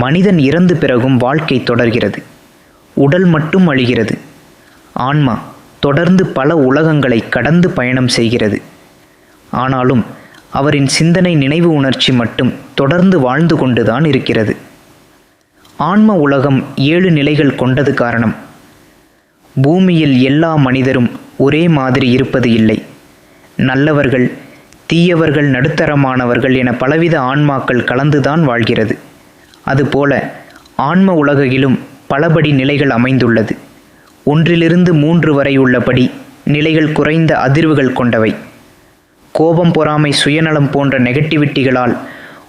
மனிதன் இறந்து பிறகும் வாழ்க்கை தொடர்கிறது. உடல் மட்டும் அழிகிறது. ஆன்மா தொடர்ந்து பல உலகங்களை கடந்து பயணம் செய்கிறது. ஆனாலும் அவரின் சிந்தனை நினைவு உணர்ச்சி மட்டும் தொடர்ந்து வாழ்ந்து கொண்டுதான் இருக்கிறது. ஆன்ம உலகம் ஏழு நிலைகள் கொண்டது காரணம். பூமியில் எல்லா மனிதரும் ஒரே மாதிரி இருப்பது இல்லை. நல்லவர்கள் தீயவர்கள் நடுத்தரமானவர்கள் என பலவித ஆன்மாக்கள் கலந்துதான் வாழ்கிறது. அதுபோல ஆன்ம உலகிலும் பலபடி நிலைகள் அமைந்துள்ளது. ஒன்றிலிருந்து மூன்று வரை உள்ளபடி நிலைகள் குறைந்த அதிர்வுகள் கொண்டவை. கோபம் பொறாமை சுயநலம் போன்ற நெகட்டிவிட்டிகளால்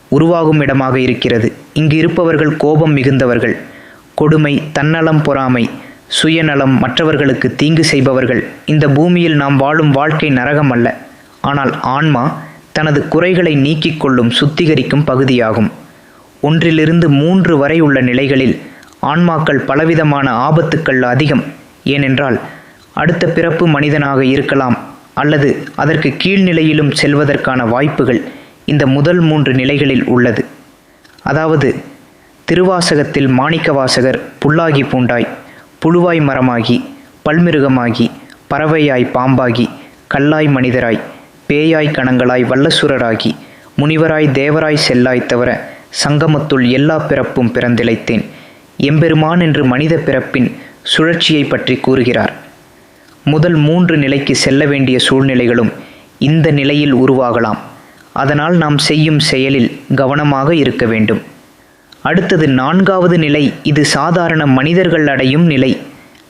உருவாகும் இடமாக இருக்கிறது. இங்கு இருப்பவர்கள் கோபம் மிகுந்தவர்கள். கொடுமை தன்னலம் பொறாமை சுயநலம் மற்றவர்களுக்கு தீங்கு செய்பவர்கள். இந்த பூமியில் நாம் வாழும் வாழ்க்கை நரகம் அல்ல. ஆனால் ஆன்மா தனது குறைகளை நீக்கிக் கொள்ளும் சுத்திகரிக்கும் பகுதியாகும். ஒன்றிலிருந்து மூன்று வரை உள்ள நிலைகளில் ஆன்மாக்கள் பலவிதமான ஆபத்துக்கள் அதிகம். ஏனென்றால் அடுத்த பிறப்பு மனிதனாக இருக்கலாம் அல்லது அதற்கு கீழ்நிலையிலும் செல்வதற்கான வாய்ப்புகள் இந்த முதல் மூன்று நிலைகளில் உள்ளது. அதாவது திருவாசகத்தில் மாணிக்கவாசகர் புல்லாகி பூண்டாய் புழுவாய் மரமாகி பல்மிருகமாகி பறவையாய் பாம்பாகி கல்லாய் மனிதராய் பேயாய் கணங்களாய் வல்லசுரராகி முனிவராய் தேவராய் செல்லாய் தவிர சங்கமத்துள் எல்லா பிறப்பும் பிறந்திழைத்தேன். எம்பெருமான் என்று மனித பிறப்பின் சுழற்சியை பற்றி கூறுகிறார். முதல் மூன்று நிலைக்கு செல்ல வேண்டிய சூழ்நிலைகளும் இந்த நிலையில் உருவாகலாம். அதனால் நாம் செய்யும் செயலில் கவனமாக இருக்க வேண்டும். அடுத்தது நான்காவது நிலை இது சாதாரண மனிதர்கள் அடையும் நிலை.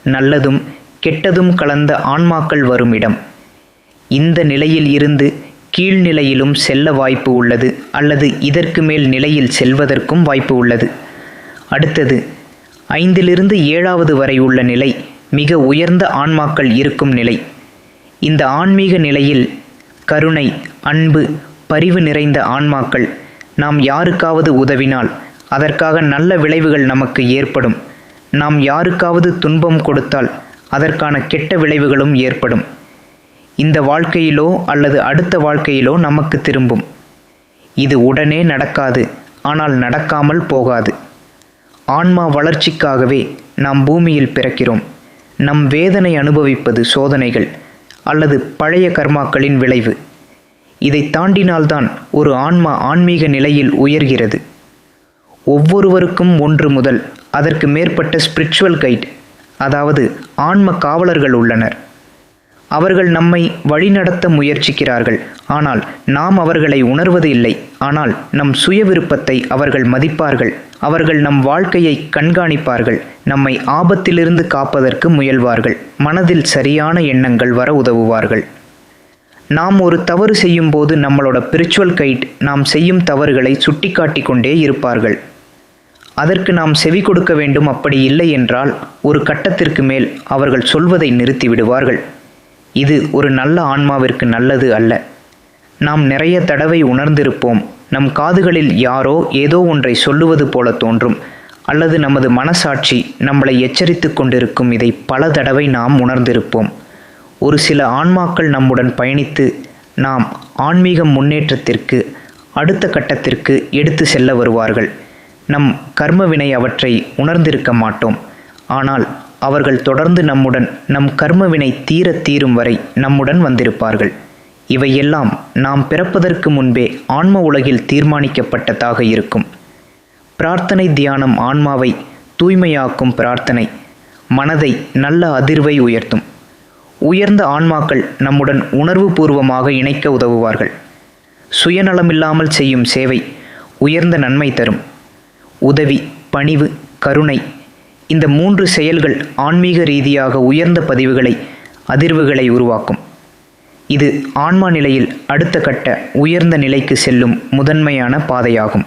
நல்லதும் கெட்டதும் கலந்த ஆன்மாக்கள் வரும் இடம். இந்த நிலையில் இருந்து கீழ்நிலையிலும் செல்ல வாய்ப்பு உள்ளது அல்லது இதற்கு மேல் நிலையில் செல்வதற்கும் வாய்ப்பு உள்ளது. அடுத்தது ஐந்திலிருந்து ஏழாவது வரை உள்ள நிலை மிக உயர்ந்த ஆன்மாக்கள் இருக்கும் நிலை. இந்த ஆன்மீக நிலையில் கருணை அன்பு பரிவு நிறைந்த ஆன்மாக்கள் நாம் யாருக்காவது உதவினால் அதற்காக நல்ல விளைவுகள் நமக்கு ஏற்படும். நாம் யாருக்காவது துன்பம் கொடுத்தால் அதற்கான கெட்ட விளைவுகளும் ஏற்படும். இந்த வாழ்க்கையிலோ அல்லது அடுத்த வாழ்க்கையிலோ நமக்கு திரும்பும். இது உடனே நடக்காது ஆனால் நடக்காமல் போகாது. ஆன்மா வளர்ச்சிக்காகவே நாம் பூமியில் பிறக்கிறோம். நம் வேதனை அனுபவிப்பது சோதனைகள் அல்லது பழைய கர்மாக்களின் விளைவு. இதை தாண்டினால்தான் ஒரு ஆன்மா ஆன்மீக நிலையில் உயர்கிறது. ஒவ்வொருவருக்கும் ஒன்று முதல் அதற்கு மேற்பட்ட ஸ்பிரிச்சுவல் கைட் அதாவது ஆன்ம காவலர்கள் உள்ளனர். அவர்கள் நம்மை வழிநடத்த முயற்சிக்கிறார்கள். ஆனால் நாம் அவர்களை உணர்வது இல்லை. ஆனால் நம் சுய விருப்பத்தை அவர்கள் மதிப்பார்கள். அவர்கள் நம் வாழ்க்கையை கண்காணிப்பார்கள். நம்மை ஆபத்திலிருந்து காப்பதற்கு முயல்வார்கள். மனதில் சரியான எண்ணங்கள் வர உதவுவார்கள். நாம் ஒரு தவறு செய்யும்போது நம்மளோட பிரிச்சுவல் கைட் நாம் செய்யும் தவறுகளை சுட்டிக்காட்டி கொண்டே இருப்பார்கள். அதற்கு நாம் செவி கொடுக்க வேண்டும். அப்படி இல்லை என்றால் ஒரு கட்டத்திற்கு மேல் அவர்கள் சொல்வதை நிறுத்தி விடுவார்கள் இது ஒரு நல்ல ஆன்மாவிற்கு நல்லது அல்ல. நாம் நிறைய தடவை உணர்ந்திருப்போம் நம் காதுகளில் யாரோ ஏதோ ஒன்றை சொல்லுவது போல தோன்றும் அல்லது நமது மனசாட்சி நம்மளை எச்சரித்து கொண்டிருக்கும் இதை பல தடவை நாம் உணர்ந்திருப்போம். ஒரு சில ஆன்மாக்கள் நம்முடன் பயணித்து நாம் ஆன்மீக முன்னேற்றத்திற்கு அடுத்த கட்டத்திற்கு எடுத்து செல்ல வருவார்கள். நம் கர்மவினை அவற்றை உணர்ந்திருக்க மாட்டோம். ஆனால் அவர்கள் தொடர்ந்து நம்முடன் நம் கர்மவினை தீர தீரும் வரை நம்முடன் வந்திருப்பார்கள். இவையெல்லாம் நாம் பிறப்பதற்கு முன்பே ஆன்ம உலகில் தீர்மானிக்கப்பட்டதாக இருக்கும். பிரார்த்தனை தியானம் ஆன்மாவை தூய்மையாக்கும் பிரார்த்தனை மனதை நல்ல அதிர்வை உயர்த்தும். உயர்ந்த ஆன்மாக்கள் நம்முடன் உணர்வு பூர்வமாக இணைக்க உதவுவார்கள். சுயநலமில்லாமல் செய்யும் சேவை உயர்ந்த நன்மை தரும். உதவி பணிவு கருணை இந்த மூன்று செயல்கள் ஆன்மீக ரீதியாக உயர்ந்த பதிவுகளை அதிர்வுகளை உருவாக்கும். இது ஆன்மா நிலையில் அடுத்த கட்ட உயர்ந்த நிலைக்கு செல்லும் முதன்மையான பாதையாகும்.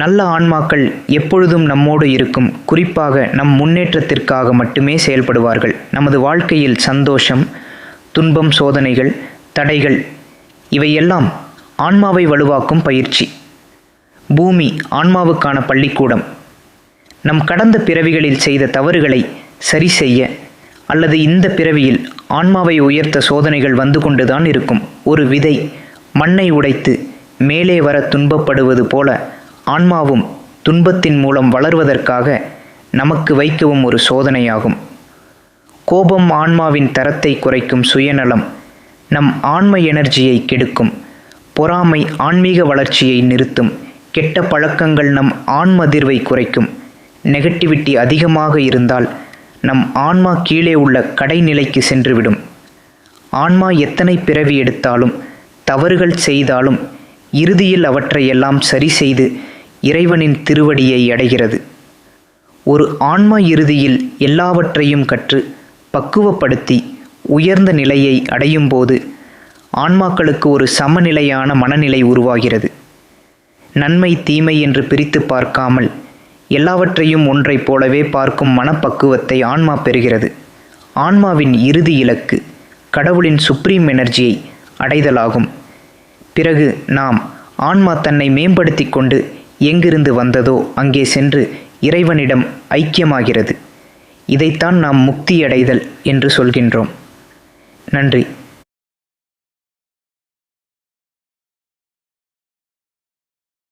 நல்ல ஆன்மாக்கள் எப்பொழுதும் நம்மோடு இருக்கும் குறிப்பாக நம் முன்னேற்றத்திற்காக மட்டுமே செயல்படுவார்கள். நமது வாழ்க்கையில் சந்தோஷம் துன்பம் சோதனைகள் தடைகள் இவையெல்லாம் ஆன்மாவை வலுவாக்கும் பயிற்சி. பூமி ஆன்மாவுக்கான பள்ளிக்கூடம் நம் கடந்த பிறவிகளில் செய்த தவறுகளை சரி செய்ய அல்லது இந்த பிறவியில் ஆன்மாவை உயர்த்த சோதனைகள் வந்து கொண்டுதான் இருக்கும். ஒரு விதை மண்ணை உடைத்து மேலே வர துன்பப்படுவது போல ஆன்மாவும் துன்பத்தின் மூலம் வளர்வதற்காக நமக்கு வைக்கவும் ஒரு சோதனையாகும். கோபம் ஆன்மாவின் தரத்தை குறைக்கும் சுயநலம் நம் ஆன்ம எனர்ஜியை கெடுக்கும். பொறாமை ஆன்மீக வளர்ச்சியை நிறுத்தும். கெட்ட பழக்கங்கள் நம் ஆன்மதிர்வை குறைக்கும். நெகட்டிவிட்டி அதிகமாக இருந்தால் நம் ஆன்மா கீழே உள்ள கடைநிலைக்கு சென்றுவிடும். ஆன்மா எத்தனை பிறவி எடுத்தாலும் தவறுகள் செய்தாலும் இறுதியில் அவற்றையெல்லாம் சரி செய்து இறைவனின் திருவடியை அடைகிறது. ஒரு ஆன்மா இறுதியில் எல்லாவற்றையும் கற்று பக்குவப்படுத்தி உயர்ந்த நிலையை அடையும் போது ஆன்மாக்களுக்கு ஒரு சமநிலையான மனநிலை உருவாகிறது. நன்மை தீமை என்று பிரித்து பார்க்காமல் எல்லாவற்றையும் ஒன்றைப் போலவே பார்க்கும் மனப்பக்குவத்தை ஆன்மா பெறுகிறது. ஆன்மாவின் இறுதி இலக்கு கடவுளின் சுப்ரீம் எனர்ஜியை அடைதலாகும். பிறகு நாம் ஆன்மா தன்னை மேம்படுத்தி கொண்டு எங்கிருந்து வந்ததோ அங்கே சென்று இறைவனிடம் ஐக்கியமாகிறது. இதைத்தான் நாம் முக்தியடைதல் என்று சொல்கின்றோம். நன்றி.